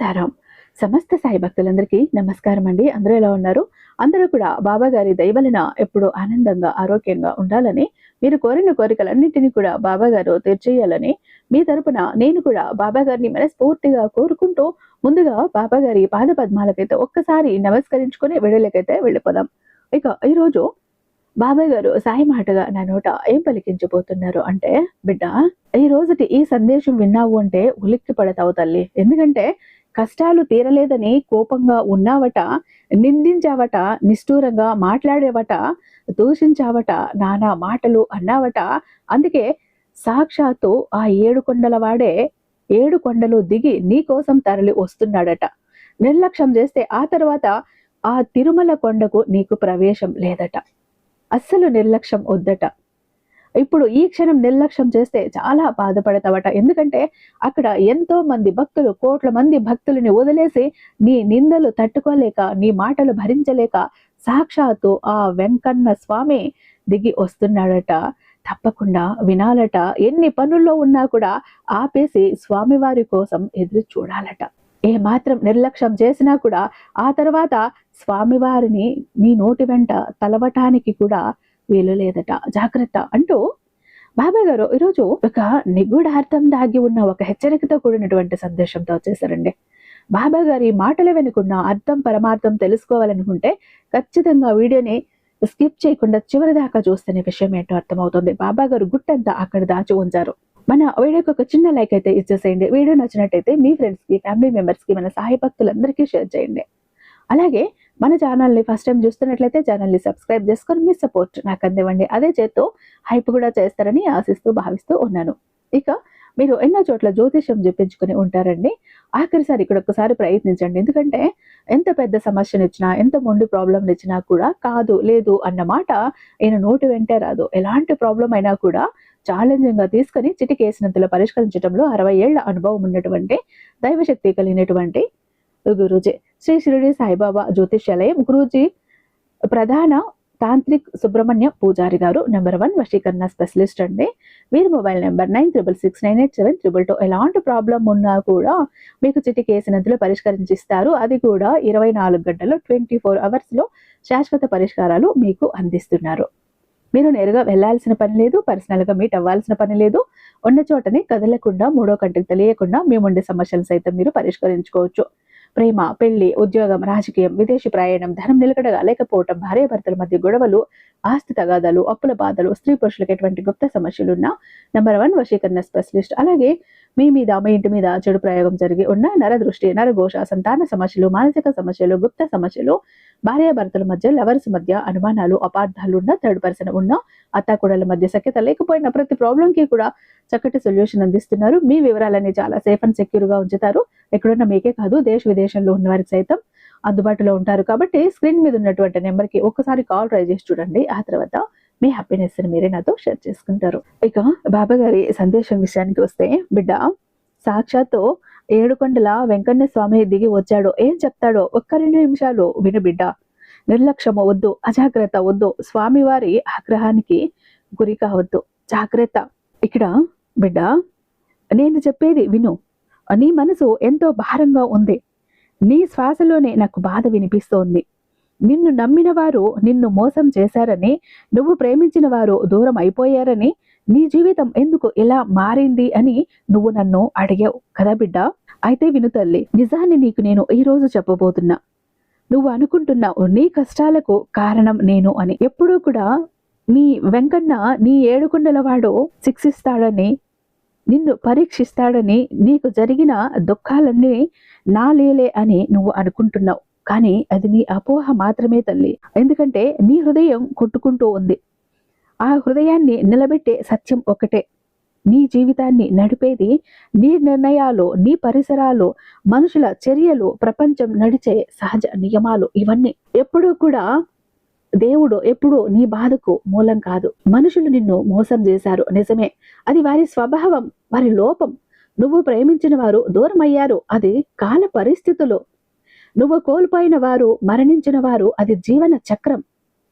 సారం. సమస్త సాయి భక్తులందరికీ నమస్కారం అండి అందరూ ఎలా ఉన్నారు? అందరూ కూడా బాబా గారి దయవలన ఎప్పుడూ ఆనందంగా ఆరోగ్యంగా ఉండాలని మీరు కోరిన కోరికలన్నింటినీ కూడా బాబా గారు తీర్చేయాలని మీ తరపున నేను కూడా బాబా గారిని మనస్ఫూర్తిగా కోరుకుంటూ ముందుగా బాబా గారి పాద పద్మాలకైతే ఒక్కసారి నమస్కరించుకుని విడుదలకైతే వెళ్ళిపోదాం. ఇక ఈరోజు బాబాయ్ గారు సాయి మాటగా నా నోట ఏం పలికించబోతున్నారు అంటే బిడ్డ ఈ రోజుటి ఈ సందేశం విన్నావు అంటే ఉలిక్కి పడతావు తల్లి. ఎందుకంటే కష్టాలు తీరలేదని కోపంగా ఉన్నావట నిందించావట నిష్ఠూరంగా మాట్లాడేవట దూషించావట నానా మాటలు అన్నావట. అందుకే సాక్షాత్తు ఆ ఏడు కొండల వాడే ఏడు కొండలు దిగి నీకోసం తరలి వస్తున్నాడట. నిర్లక్ష్యం చేస్తే ఆ తర్వాత ఆ తిరుమల కొండకు నీకు ప్రవేశం లేదట. అస్సలు నిర్లక్ష్యం వద్దట. ఇప్పుడు ఈ క్షణం నిర్లక్ష్యం చేస్తే చాలా బాధపడతావట. ఎందుకంటే అక్కడ ఎంతో మంది భక్తులు కోట్ల మంది భక్తులని వదిలేసి నీ నిందలు తట్టుకోలేక నీ మాటలు భరించలేక సాక్షాత్తు ఆ వెంకన్న స్వామి దిగి వస్తున్నాడట. తప్పకుండా వినాలట. ఎన్ని పనుల్లో ఉన్నా కూడా ఆపేసి స్వామివారి కోసం ఎదురు చూడాలట. ఏ మాత్రం నిర్లక్ష్యం చేసినా కూడా ఆ తర్వాత స్వామివారిని నీ నోటి వెంట తలవటానికి కూడా వీలు లేదట జాగ్రత్త అంటూ బాబాయ్ గారు ఈరోజు ఒక నిగూఢార్థం దాగి ఉన్న ఒక హెచ్చరికతో కూడినటువంటి సందేశంతో వచ్చేసారండి. బాబా గారి మాటల వెనుకున్న అర్థం పరమార్థం తెలుసుకోవాలనుకుంటే ఖచ్చితంగా వీడియోని స్కిప్ చేయకుండా చివరి దాకా చూస్తేనే విషయం ఏంటో అర్థమవుతుంది. బాబా గారు గుట్టంతా అక్కడ దాచి ఉంచారు. మన వీడియోకి ఒక చిన్న లైక్ అయితే ఇచ్చేసేయండి. వీడియో నచ్చినట్టయితే మీ ఫ్రెండ్స్కి ఫ్యామిలీ మెంబర్స్కి మన సహాయ భక్తులందరికీ షేర్ చేయండి. అలాగే మన ఛానల్ని ఫస్ట్ టైం చూస్తున్నట్లయితే ఛానల్ని సబ్స్క్రైబ్ చేసుకొని మీ సపోర్ట్ నాకు అందివ్వండి. అదే చేత్తో హైప్ కూడా చేస్తారని ఆశిస్తూ భావిస్తూ ఉన్నాను. ఇక మీరు ఎన్నో చోట్ల జ్యోతిష్యం చెప్పించుకుని ఉంటారండి. ఆఖరిసారి ఇక్కడ ఒకసారి ప్రయత్నించండి. ఎందుకంటే ఎంత పెద్ద సమస్యను ఇచ్చినా ఎంత మొండి ప్రాబ్లంని ఇచ్చినా కూడా కాదు లేదు అన్నమాట ఈయన నోటి వెంటే రాదు. ఎలాంటి ప్రాబ్లం అయినా కూడా ఛాలెంజింగ్గా తీసుకుని చిటికేసినంతలో పరిష్కరించడంలో అరవై ఏళ్ళ అనుభవం ఉన్నటువంటి దైవశక్తి కలిగినటువంటి గురూజీ. శ్రీ షిరిడి సాయిబాబా జ్యోతిష్యాలయం గురూజీ ప్రధాన తాంత్రిక్ సుబ్రహ్మణ్య పూజారి గారు నెంబర్ వన్ వశీకరణ స్పెషలిస్ట్ అండి. వీరి mobile number nine triple six nine eight seven triple two. ఎలాంటి ప్రాబ్లం ఉన్నా కూడా మీకు చిటికేసినంతలో పరిష్కరించిస్తారు. అది కూడా ఇరవై నాలుగు గంటలు ట్వంటీ ఫోర్ అవర్స్లో శాశ్వత పరిష్కారాలు మీకు అందిస్తున్నారు. మీరు నేరుగా వెళ్ళాల్సిన పని లేదు పర్సనల్గా మీట్ అవ్వాల్సిన పని లేదు. ఉన్న చోటని కదలకుండా మూడో కంటికి తెలియకుండా మీ ఉండే సమస్యలు సైతం మీరు పరిష్కరించుకోవచ్చు. ప్రేమ పెళ్ళి ఉద్యోగం రాజకీయం విదేశీ ప్రయాణం ధనం నిలకడగా లేకపోవటం భార్యాభర్తల మధ్య గొడవలు ఆస్తి తగాదాలు అప్పుల బాధలు స్త్రీ పురుషులకు ఎటువంటి గుప్త సమస్యలున్నా నెంబర్ వన్ వశీకరణ స్పెషలిస్ట్ అలాగే మీ మీద మీ ఇంటి మీద చెడు ప్రయోగం జరిగి ఉన్న నరదృష్టి నరఘోష సంతాన సమస్యలు మానసిక సమస్యలు గుప్త సమస్యలు భార్యాభర్తల మధ్య లవర్స్ మధ్య అనుమానాలు అపార్థాలు ఉన్న థర్డ్ పర్సన్ ఉన్న అత్తాకుడల మధ్య సఖ్యత లేకపోయినా ప్రతి ప్రాబ్లం కి కూడా చక్కటి సొల్యూషన్ అందిస్తున్నారు. మీ వివరాలన్నీ చాలా సేఫ్ అండ్ సెక్యూర్గా ఉంచుతారు. ఎక్కడున్న మీకే కాదు దేశ విదేశంలో ఉన్న వారికి సైతం అందుబాటులో ఉంటారు. కాబట్టి స్క్రీన్ మీద ఉన్నటువంటి నెంబర్కి ఒకసారి కాల్ ట్రై చేసి చూడండి. ఆ తర్వాత మీ హ్యాపీనెస్ని మీరే నాతో షేర్ చేసుకుంటారు. ఇక బాబా గారి సందేశం విషయానికి వస్తే బిడ్డ సాక్షాత్తు ఏడుకొండల వెంకన్న స్వామి దిగి వచ్చాడో ఏం చెప్తాడో ఒక్క రెండు నిమిషాలు విను బిడ్డ. నిర్లక్ష్యము వద్దు అజాగ్రత్త వద్దు స్వామివారి ఆగ్రహానికి గురి కావద్దు. జాగ్రత్త. ఇక్కడ బిడ్డ నేను చెప్పేది విను. నీ మనసు ఎంతో భారంగా ఉంది. నీ శ్వాసలోనే నాకు బాధ వినిపిస్తోంది. నిన్ను నమ్మిన వారు నిన్ను మోసం చేశారని నువ్వు ప్రేమించిన వారు దూరం అయిపోయారని నీ జీవితం ఎందుకు ఇలా మారింది అని నువ్వు నన్ను అడిగావు కదా బిడ్డ? అయితే విను తల్లి నిజాన్ని నీకు నేను ఈ రోజు చెప్పబోతున్నా. నువ్వు అనుకుంటున్నావు నీ కష్టాలకు కారణం నేను అని. ఎప్పుడూ కూడా నీ వెంకన్న నీ ఏడుకొండల వాడు శిక్షిస్తాడని నిన్ను పరీక్షిస్తాడని నీకు జరిగిన దుఃఖాలన్నీ నా లేలే అని నువ్వు అనుకుంటున్నావు. కానీ అది నీ అపోహ మాత్రమే తల్లి. ఎందుకంటే నీ హృదయం కొట్టుకుంటూ ఉంది. ఆ హృదయాన్ని నిలబెట్టే సత్యం ఒకటే. నీ జీవితాన్ని నడిపేది నీ నిర్ణయాలు నీ పరిసరాలు మనుషుల చర్యలు ప్రపంచం నడిచే సహజ నియమాలు ఇవన్నీ. ఎప్పుడూ కూడా దేవుడు ఎప్పుడూ నీ బాధకు మూలం కాదు. మనుషులు నిన్ను మోసం చేశారు. నిజమే. అది వారి స్వభావం వారి లోపం. నువ్వు ప్రేమించిన వారు దూరం అయ్యారు అది కాల పరిస్థితులు. నువ్వు కోల్పోయిన వారు మరణించిన వారు అది జీవన చక్రం.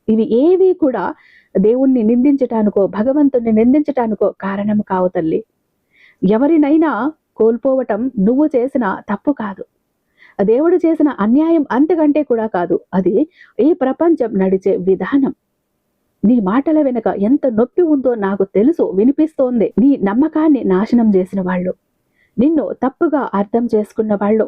ఇవి ఏవి కూడా దేవుణ్ణి నిందించటానికో భగవంతుణ్ణి నిందించటానికో కారణం కావు తల్లి. ఎవరినైనా కోల్పోవటం నువ్వు చేసిన తప్పు కాదు. దేవుడు చేసిన అన్యాయం అంతకంటే కూడా కాదు. అది ఈ ప్రపంచం నడిచే విధానం. నీ మాటల వెనుక ఎంత నొప్పి ఉందో నాకు తెలుసు వినిపిస్తోంది. నీ నమ్మకాన్ని నాశనం చేసిన వాళ్ళు నిన్ను తప్పుగా అర్థం చేసుకున్న వాళ్ళు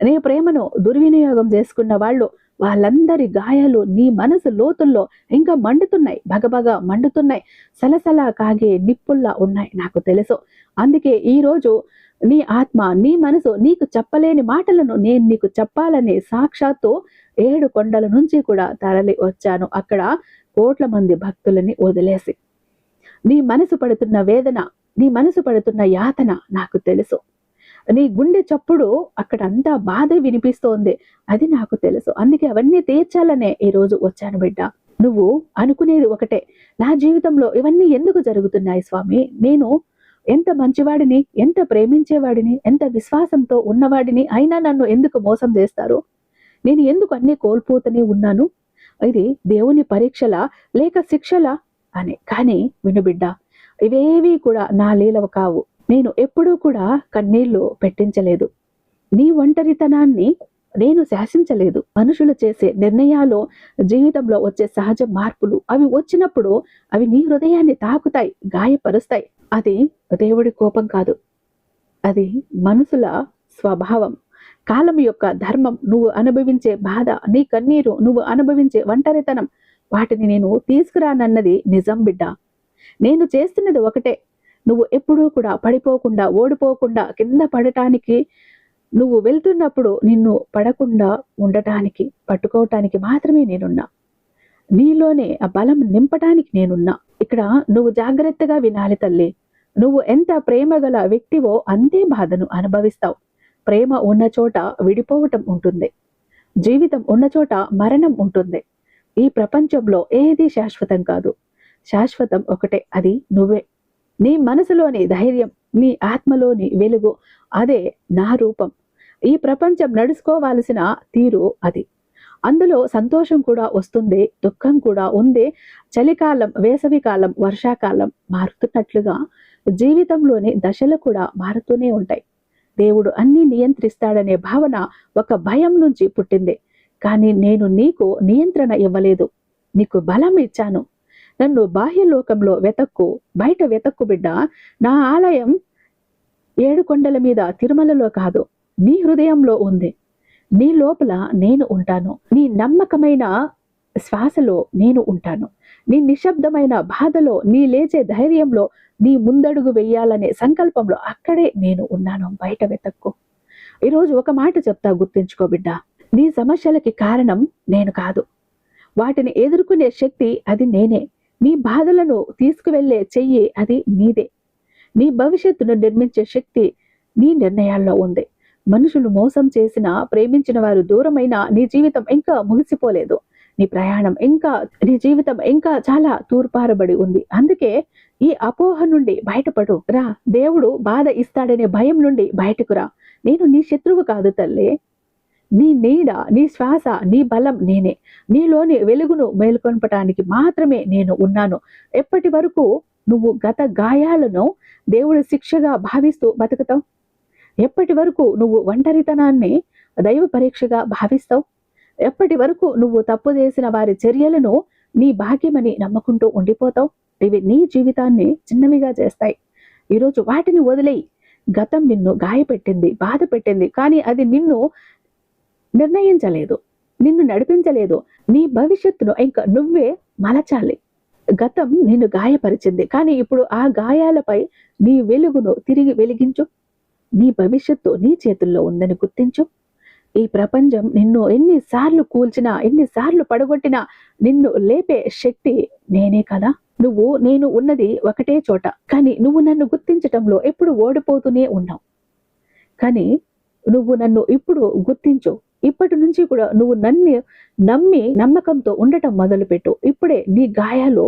నీ ప్రేమను దుర్వినియోగం చేసుకున్న వాళ్ళు వాళ్ళందరి గాయాలు నీ మనసు లోతుల్లో ఇంకా మండుతున్నాయి భగభగ మండుతున్నాయి. సలసలా కాగే నిప్పుల్లా ఉన్నాయి నాకు తెలుసు. అందుకే ఈ రోజు నీ ఆత్మ నీ మనసు నీకు చెప్పలేని మాటలను నేను నీకు చెప్పాలని సాక్షాత్తు ఏడు కొండల నుంచి కూడా తరలి వచ్చాను. అక్కడ కోట్ల మంది భక్తులని వదిలేసి. నీ మనసు పడుతున్న వేదన నీ మనసు పడుతున్న యాతన నాకు తెలుసు. నీ గుండె చప్పుడు అక్కడ అంతా బాధ వినిపిస్తోంది. అది నాకు తెలుసు. అందుకే అవన్నీ తీర్చాలనే ఈ రోజు వచ్చాను బిడ్డ. నువ్వు అనుకునేది ఒకటే. నా జీవితంలో ఇవన్నీ ఎందుకు జరుగుతున్నాయి స్వామి? నేను ఎంత మంచివాడిని ఎంత ప్రేమించేవాడిని ఎంత విశ్వాసంతో ఉన్నవాడిని అయినా నన్ను ఎందుకు మోసం చేస్తారు? నేను ఎందుకు అన్ని కోల్పోతూనే ఉన్నాను? ఇది దేవుని పరీక్షలా లేక శిక్షలా? అని. కానీ వినుబిడ్డ ఇవేవి కూడా నా లీలవ కావు. నేను ఎప్పుడూ కూడా కన్నీళ్ళు పెట్టించలేదు. నీ ఒంటరితనాన్ని నేను శాసించలేదు. మనుషులు చేసే నిర్ణయాలు జీవితంలో వచ్చే సహజ మార్పులు అవి వచ్చినప్పుడు అవి నీ హృదయాన్ని తాకుతాయి గాయపరుస్తాయి. అది దేవుడి కోపం కాదు. అది మనుషుల స్వభావం. కాలం యొక్క ధర్మం నువ్వు అనుభవించే బాధ నీ కన్నీరు నువ్వు అనుభవించే ఒంటరితనం వాటిని నేను తీసుకురానన్నది నిజం బిడ్డ. నేను చేస్తున్నది ఒకటే. నువ్వు ఎప్పుడూ కూడా పడిపోకుండా ఓడిపోకుండా కింద పడటానికి నువ్వు వెళ్తున్నప్పుడు నిన్ను పడకుండా ఉండటానికి పట్టుకోవటానికి మాత్రమే నేనున్నా. నీలోనే ఆ బలం నింపటానికి నేనున్నా. ఇక్కడ నువ్వు జాగ్రత్తగా వినాలి తల్లి. నువ్వు ఎంత ప్రేమ గల వ్యక్తివో అంతే బాధను అనుభవిస్తావు. ప్రేమ ఉన్న చోట విడిపోవటం ఉంటుంది. జీవితం ఉన్న చోట మరణం ఉంటుంది. ఈ ప్రపంచంలో ఏది శాశ్వతం కాదు. శాశ్వతం ఒకటే అది నువ్వే. నీ మనసులోని ధైర్యం నీ ఆత్మలోని వెలుగు అదే నా రూపం. ఈ ప్రపంచం నడుచుకోవాల్సిన తీరు అది. అందులో సంతోషం కూడా వస్తుంది దుఃఖం కూడా ఉంది చలికాలం వేసవికాలం వర్షాకాలం మారుతున్నట్లుగా జీవితంలోని దశలు కూడా మారుతూనే ఉంటాయి. దేవుడు అన్నీ నియంత్రిస్తాడనే భావన ఒక భయం నుంచి పుట్టింది. కానీ నేను నీకు నియంత్రణ ఇవ్వలేదు. నీకు బలం ఇచ్చాను. నన్ను బాహ్య లోకంలో వెతక్కు బయట వెతక్కు బిడ్డ. నా ఆలయం ఏడు కొండల మీద తిరుమలలో కాదు నీ హృదయంలో ఉంది. నీ లోపల నేను ఉంటాను. నీ నమ్మకమైన శ్వాసలో నేను ఉంటాను. నీ నిశ్శబ్దమైన బాధలో నీ లేచే ధైర్యంలో నీ ముందడుగు వెయ్యాలనే సంకల్పంలో అక్కడే నేను ఉన్నాను. బయట వెతక్కు. ఈరోజు ఒక మాట చెప్తా గుర్తుంచుకో బిడ్డ. నీ సమస్యలకి కారణం నేను కాదు. వాటిని ఎదుర్కొనే శక్తి అది నేనే. నీ బాధలను తీసుకువెళ్ళే చెయ్యి అది నీదే. నీ భవిష్యత్తును నిర్మించే శక్తి నీ నిర్ణయాల్లో ఉంది. మనుషులు మోసం చేసిన ప్రేమించిన వారు దూరమైన నీ జీవితం ఇంకా ముగిసిపోలేదు. నీ ప్రయాణం ఇంకా నీ జీవితం ఇంకా చాలా తూర్పారబడి ఉంది. అందుకే ఈ అపోహ నుండి బయటపడు. రా దేవుడు బాధ ఇస్తాడనే భయం నుండి బయటకు రా. నేను నీ శత్రువు కాదు తల్లి. నీ నీడ నీ శ్వాస నీ బలం నేనే. నీలోని వెలుగును మేల్కొనపటానికి మాత్రమే నేను ఉన్నాను. ఎప్పటి వరకు నువ్వు గత గాయాలను దేవుడు శిక్షగా భావిస్తూ బతుకుతావు? ఎప్పటి వరకు నువ్వు ఒంటరితనాన్ని దైవ పరీక్షగా భావిస్తావు? ఎప్పటి వరకు నువ్వు తప్పు చేసిన వారి చర్యలను నీ భాగ్యమని నమ్ముకుంటూ ఉండిపోతావు? ఇవి నీ జీవితాన్ని చిన్నవిగా చేస్తాయి. ఈరోజు వాటిని వదిలేయి. గతం నిన్ను గాయపెట్టింది బాధ పెట్టింది కానీ అది నిన్ను నిర్ణయించలేదు నిన్ను నడిపించలేదు. నీ భవిష్యత్తును ఇంకా నువ్వే మలచాలి. గతం నిన్ను గాయపరిచింది కానీ ఇప్పుడు ఆ గాయాలపై నీ వెలుగును తిరిగి వెలిగించు. నీ భవిష్యత్తు నీ చేతుల్లో ఉందని గుర్తించు. ఈ ప్రపంచం నిన్ను ఎన్నిసార్లు కూల్చినా ఎన్నిసార్లు పడగొట్టినా నిన్ను లేపే శక్తి నేనే కదా. నువ్వు నేను ఉన్నది ఒకటే చోట కానీ నువ్వు నన్ను గుర్తించటంలో ఎప్పుడు ఓడిపోతూనే ఉన్నావు. కానీ నువ్వు నన్ను ఇప్పుడు గుర్తించు. ఇప్పటి నుంచి కూడా నువ్వు నన్ను నమ్మి నమ్మకంతో ఉండటం మొదలుపెట్టు. ఇప్పుడే నీ గాయాలు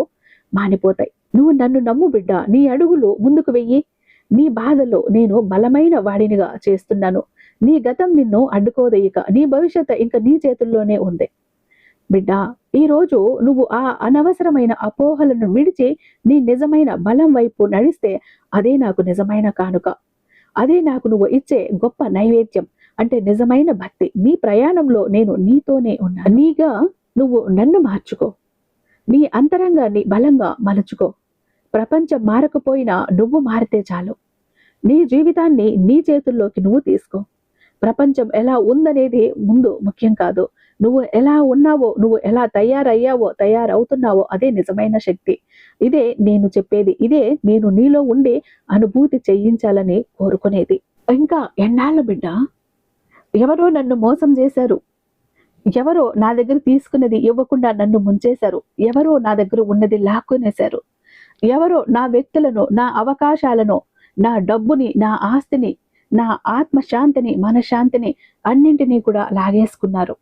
మానిపోతాయి. నువ్వు నన్ను నమ్ము బిడ్డ నీ అడుగులు ముందుకు వెయ్యి. నీ బాధలో నేను బలమైన వాడినిగా చేస్తున్నాను. నీ గతం నిన్ను అడ్డుకోదయ్యక నీ భవిష్యత్తు ఇంకా నీ చేతుల్లోనే ఉంది. బిడ్డ ఈ రోజు నువ్వు ఆ అనవసరమైన అపోహలను విడిచి నీ నిజమైన బలం వైపు నడిస్తే అదే నాకు నిజమైన కానుక. అదే నాకు నువ్వు ఇచ్చే గొప్ప నైవేద్యం. అంటే నిజమైన భక్తి. నీ ప్రయాణంలో నేను నీతోనే ఉన్నా. నీగా నువ్వు నన్ను మార్చుకో. నీ అంతరంగాన్ని బలంగా మలుచుకో. ప్రపంచం మారకపోయినా నువ్వు మారితే చాలు. నీ జీవితాన్ని నీ చేతుల్లోకి నువ్వు తీసుకో. ప్రపంచం ఎలా ఉందనేది ముందు ముఖ్యం కాదు. నువ్వు ఎలా ఉన్నావో నువ్వు ఎలా తయారయ్యావో తయారవుతున్నావో అదే నిజమైన శక్తి. ఇదే నేను చెప్పేది. ఇదే నేను నీలో ఉండి అనుభూతి చెయ్యించాలని కోరుకునేది. ఇంకా ఎన్నాళ్ళ బిడ్డ? ఎవరో నన్ను మోసం చేశారు. ఎవరో నా దగ్గర తీసుకున్నది ఇవ్వకుండా నన్ను ముంచేశారు. ఎవరో నా దగ్గర ఉన్నది లాక్కునేశారు. ఎవరో నా వ్యక్తులను నా అవకాశాలను నా డబ్బుని నా ఆస్తిని నా ఆత్మశాంతిని మనశ్శాంతిని అన్నింటినీ కూడా లాగేసుకున్నారు.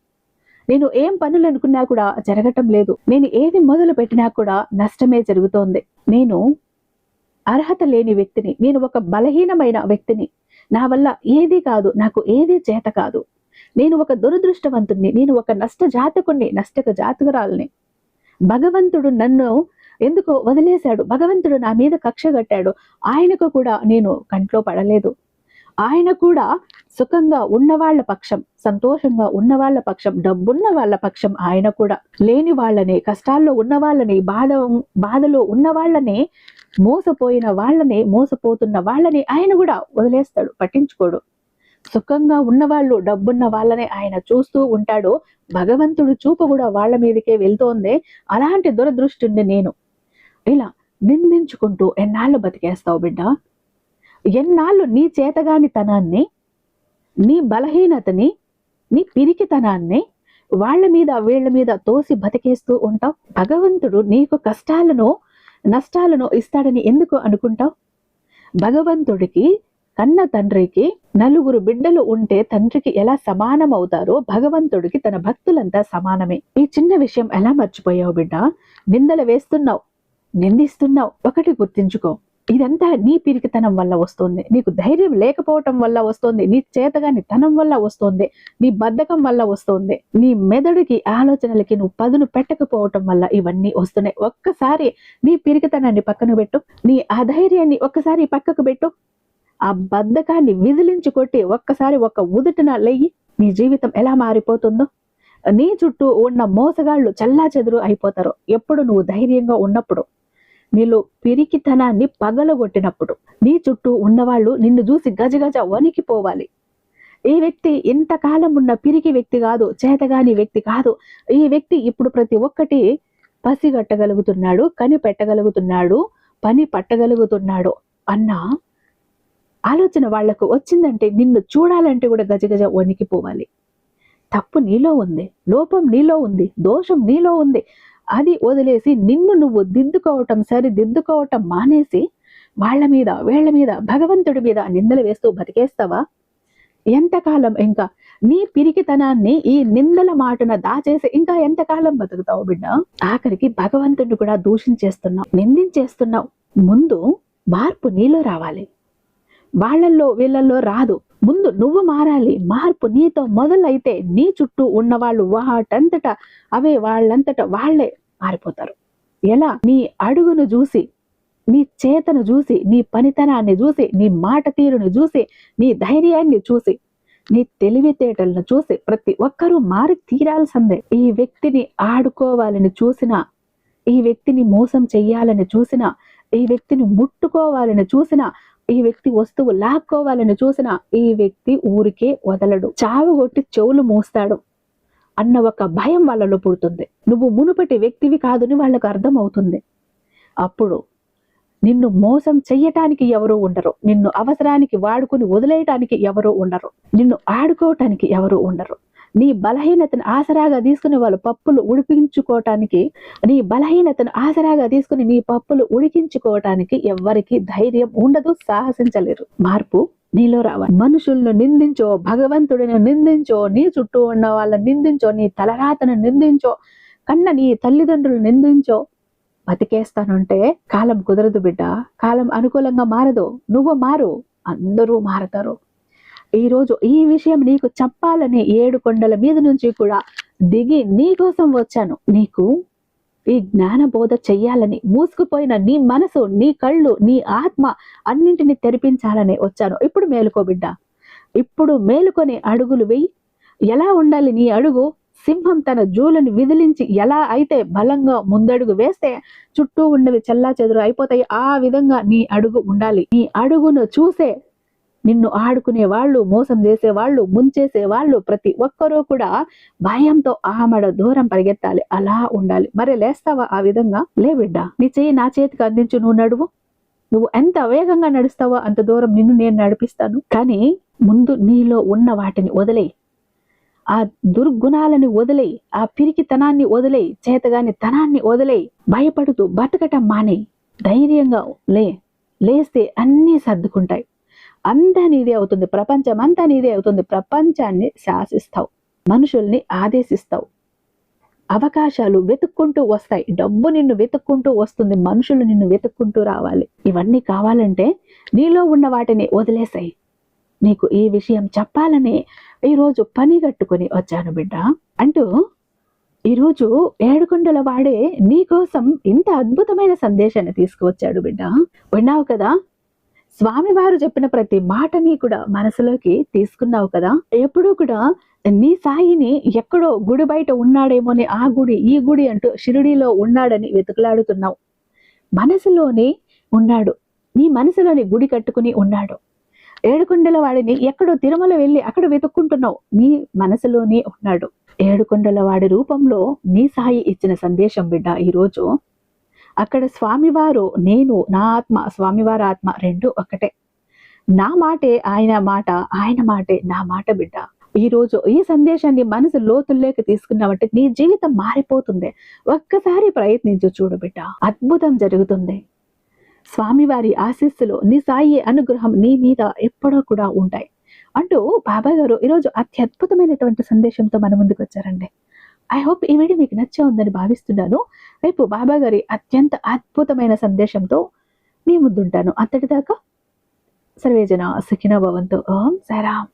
నేను ఏం పనులు అనుకున్నా కూడా జరగటం లేదు. నేను ఏది మొదలు పెట్టినా కూడా నష్టమే జరుగుతోంది. నేను అర్హత లేని వ్యక్తిని నేను ఒక బలహీనమైన వ్యక్తిని. నా వల్ల ఏది కాదు నాకు ఏది చేత కాదు. నేను ఒక దురదృష్టవంతుణ్ణి నేను ఒక నష్ట జాతకుణ్ణి నష్టక జాతకురాలని భగవంతుడు నన్ను ఎందుకో వదిలేశాడు. భగవంతుడు నా మీద కక్ష కట్టాడు. ఆయనకు కూడా నేను కంట్లో పడలేదు. ఆయన కూడా సుఖంగా ఉన్నవాళ్ళ పక్షం సంతోషంగా ఉన్న వాళ్ళ పక్షం డబ్బున్న వాళ్ళ పక్షం ఆయన కూడా. లేని వాళ్ళని కష్టాల్లో ఉన్న వాళ్ళని బాధ బాధలో ఉన్న వాళ్ళని మోసపోయిన వాళ్ళని మోసపోతున్న వాళ్ళని ఆయన కూడా వదిలేస్తాడు పట్టించుకోడు. సుఖంగా ఉన్నవాళ్ళు డబ్బున్న వాళ్ళని ఆయన చూస్తూ ఉంటాడు. భగవంతుడు చూపు కూడా వాళ్ళ మీదకే వెళ్తోంది. అలాంటి దురదృష్టిని నేను. ఇలా నిందించుకుంటూ ఎన్నాళ్ళు బతికేస్తావు బిడ్డ? ఎన్నాళ్ళు నీ చేతగాని తనాన్ని నీ బలహీనతని నీ పిరికితనాన్ని వాళ్ళ మీద వీళ్ళ మీద తోసి బతికేస్తూ ఉంటావు? భగవంతుడు నీకు కష్టాలను నష్టాలను ఇస్తాడని ఎందుకు అనుకుంటావు? భగవంతుడికి కన్న తండ్రికి నలుగురు బిడ్డలు ఉంటే తండ్రికి ఎలా సమానం అవుతారో భగవంతుడికి తన భక్తులంతా సమానమే. ఈ చిన్న విషయం ఎలా మర్చిపోయావు బిడ్డ? నిందలు వేస్తున్నావు. నిందిస్తున్నావు. ఒకటి గుర్తించుకో. ఇదంతా నీ పిరికితనం వల్ల వస్తుంది. నీకు ధైర్యం లేకపోవటం వల్ల వస్తుంది. నీ చేతగాని తనం వల్ల వస్తుంది. నీ బద్ధకం వల్ల వస్తుంది. నీ మెదడుకి ఆలోచనలకి నువ్వు పదును పెట్టకపోవటం వల్ల ఇవన్నీ వస్తున్నాయి. ఒక్కసారి నీ పిరికితనాన్ని పక్కన పెట్టు. నీ అధైర్యాన్ని ఒక్కసారి పక్కకు పెట్టు. ఆ బద్ధకాన్ని విదిలించి కొట్టి ఒక్కసారి ఒక్క ఉదుటిన లెయ్యి నీ జీవితం ఎలా మారిపోతుందో. నీ చుట్టూ ఉన్న మోసగాళ్ళు చల్లా చెదురు అయిపోతారు. ఎప్పుడు నువ్వు ధైర్యంగా ఉన్నప్పుడు. నీలో పిరికితనాన్ని పగలగొట్టినప్పుడు నీ చుట్టూ ఉన్నవాళ్ళు నిన్ను చూసి గజగజ వణికిపోవాలి. ఈ వ్యక్తి ఇంతకాలం ఉన్న పిరికి వ్యక్తి కాదు చేతగాని వ్యక్తి కాదు. ఈ వ్యక్తి ఇప్పుడు ప్రతి ఒక్కటి పసిగట్టగలుగుతున్నాడు కని పెట్టగలుగుతున్నాడు పని పట్టగలుగుతున్నాడు అన్న ఆలోచన వాళ్ళకు వచ్చిందంటే నిన్ను చూడాలంటే కూడా గజగజ వణికిపోవాలి. తప్పు నీలో ఉంది లోపం నీలో ఉంది దోషం నీలో ఉంది. అది వదిలేసి నిన్ను నువ్వు దిద్దుకోవటం సరి దిద్దుకోవటం మానేసి వాళ్ళ మీద వీళ్ళ మీద భగవంతుడి మీద నిందలు వేస్తూ బతికేస్తావా? ఎంతకాలం ఇంకా నీ పిరికితనాన్ని ఈ నిందల మాటన దాచేసి ఇంకా ఎంతకాలం బతుకుతావు బిడ్డ? ఆఖరికి భగవంతుడిని కూడా దూషించేస్తున్నావు నిందించేస్తున్నావు. ముందు మార్పు నీలో రావాలి. వాళ్ళల్లో వీళ్ళల్లో రాదు. ముందు నువ్వు మారాలి. మార్పు నీతో మొదలైతే నీ చుట్టూ ఉన్న వాళ్ళు వాటంతట అవే వాళ్ళంతట వాళ్ళే మారిపోతారు. ఎలా? నీ అడుగును చూసి నీ చేతను చూసి నీ పనితనాన్ని చూసి నీ మాట తీరును చూసి నీ ధైర్యాన్ని చూసి నీ తెలివితేటలను చూసి ప్రతి ఒక్కరూ మారి తీరాల్సిందే. ఈ వ్యక్తిని ఆడుకోవాలని చూసినా ఈ వ్యక్తిని మోసం చెయ్యాలని చూసినా ఈ వ్యక్తిని ముట్టుకోవాలని చూసినా ఈ వ్యక్తి వస్తువు లాక్కోవాలని చూసిన ఈ వ్యక్తి ఊరికే వదలడు. చావు కొట్టి చెవులు మూస్తాడు అన్న ఒక భయం వాళ్ళలో పుడుతుంది. నువ్వు మునుపటి వ్యక్తివి కాదని వాళ్ళకు అర్థం అవుతుంది అప్పుడు నిన్ను మోసం చెయ్యటానికి ఎవరూ ఉండరు. నిన్ను అవసరానికి వాడుకుని వదిలేయటానికి ఎవరూ ఉండరు. నిన్ను ఆడుకోవటానికి ఎవరూ ఉండరు. నీ బలహీనతను ఆసరాగా తీసుకుని వాళ్ళు పప్పులు ఉడిపించుకోవటానికి నీ బలహీనతను ఆసరాగా తీసుకుని నీ పప్పులు ఉడికించుకోవటానికి ఎవ్వరికి ధైర్యం ఉండదు సాహసించలేరు. మార్పు నీలో రావాలి. మనుషులను నిందించో భగవంతుడిని నిందించో నీ చుట్టూ ఉన్న వాళ్ళని నిందించో నీ తలరాతను నిందించో కన్న నీ తల్లిదండ్రులు నిందించో బతికేస్తానంటే కాలం కుదరదు బిడ్డ. కాలం అనుకూలంగా మారదు. నువ్వు మారు. అందరూ మారతారు. ఈరోజు ఈ విషయం నీకు చెప్పాలని ఏడు కొండల మీద నుంచి కూడా దిగి నీ కోసం వచ్చాను. నీకు ఈ జ్ఞాన బోధ చెయ్యాలని మూసుకుపోయిన నీ మనసు నీ కళ్ళు నీ ఆత్మ అన్నింటిని తెరిపించాలని వచ్చాను. ఇప్పుడు మేలుకో బిడ్డ. ఇప్పుడు మేలుకొని అడుగులు వెయ్యి ఎలా ఉండాలి నీ అడుగు? సింహం తన జూలను విదిలించి ఎలా అయితే బలంగా ముందడుగు వేస్తే చుట్టూ ఉన్నవి చల్లా చెదురు అయిపోతాయి. ఆ విధంగా నీ అడుగు ఉండాలి. నీ అడుగును చూసే నిన్ను ఆడుకునే వాళ్ళు మోసం చేసే వాళ్ళు ముంచేసే వాళ్ళు ప్రతి ఒక్కరూ కూడా భయంతో ఆమడ దూరం పరిగెత్తాలి. అలా ఉండాలి. మరి లేస్తావా ఆ విధంగా? లేబిడ్డ నీ చెయ్యి నా చేతికి అందించు నువ్వు నడువు. నువ్వు ఎంత వేగంగా నడుస్తావో అంత దూరం నిన్ను నేను నడిపిస్తాను. కానీ ముందు నీలో ఉన్న వాటిని వదిలేయి. ఆ దుర్గుణాలని వదిలేయి. ఆ పిరికితనాన్ని వదిలేయి. చేతగాని తనాన్ని వదిలేయి. భయపడుతూ బతకటం మానే ధైర్యంగా లే. లేస్తే అన్నీ సర్దుకుంటాయి. అంతా నీదే అవుతుంది. ప్రపంచం అంతా నీదే అవుతుంది. ప్రపంచాన్ని శాసిస్తావు. మనుషుల్ని ఆదేశిస్తావు. అవకాశాలు వెతుక్కుంటూ వస్తాయి. డబ్బు నిన్ను వెతుక్కుంటూ వస్తుంది. మనుషులు నిన్ను వెతుక్కుంటూ రావాలి. ఇవన్నీ కావాలంటే నీలో ఉన్న వాటిని వదిలేసాయి. నీకు ఈ విషయం చెప్పాలని ఈరోజు పని కట్టుకుని వచ్చాను బిడ్డ. అంటూ ఈరోజు ఏడుకొండల వాడే నీకోసం ఇంత అద్భుతమైన సందేశాన్ని తీసుకువచ్చాడు బిడ్డ. విన్నావు కదా? స్వామివారు చెప్పిన ప్రతి మాటని కూడా మనసులోకి తీసుకున్నావు కదా? ఎప్పుడూ కూడా నీ సాయిని ఎక్కడో గుడి బయట ఉన్నాడేమోని ఆ గుడి ఈ గుడి అంటూ షిరిడీలో ఉన్నాడని వెతుకులాడుతున్నావు. మనసులోనే ఉన్నాడు. నీ మనసులోని గుడి కట్టుకుని ఉన్నాడు. ఏడుకొండల వాడిని ఎక్కడో తిరుమల వెళ్ళి అక్కడ వెతుక్కుంటున్నావు. నీ మనసులోనే ఉన్నాడు. ఏడుకొండల వాడి రూపంలో నీ సాయి ఇచ్చిన సందేశం బిడ్డ ఈరోజు అక్కడ స్వామివారు నేను నా ఆత్మ స్వామివారి ఆత్మ రెండు ఒకటే నా మాటే ఆయన మాట ఆయన మాటే నా మాట బిడ్డ. ఈ రోజు ఈ సందేశాన్ని మనసు లోతుల్లోకి తీసుకున్నామంటే నీ జీవితం మారిపోతుంది. ఒక్కసారి ప్రయత్నించు చూడు బిడ్డ. అద్భుతం జరుగుతుంది. స్వామివారి ఆశీస్సులు నీ సాయి అనుగ్రహం నీ మీద ఎప్పుడో కూడా ఉంటాయి. అంటూ బాబా గారు ఈరోజు అత్యద్భుతమైనటువంటి సందేశంతో మన ముందుకు వచ్చారండి. ఐ హోప్ ఈ వీడియో మీకు నచ్చే ఉందని భావిస్తున్నాను. రేపు బాబా గారి అత్యంత అద్భుతమైన సందేశంతో మీ ముందుంటాను. అంతటిదాకా సర్వేజన సుఖిన భవంతు. ఓం సారాం.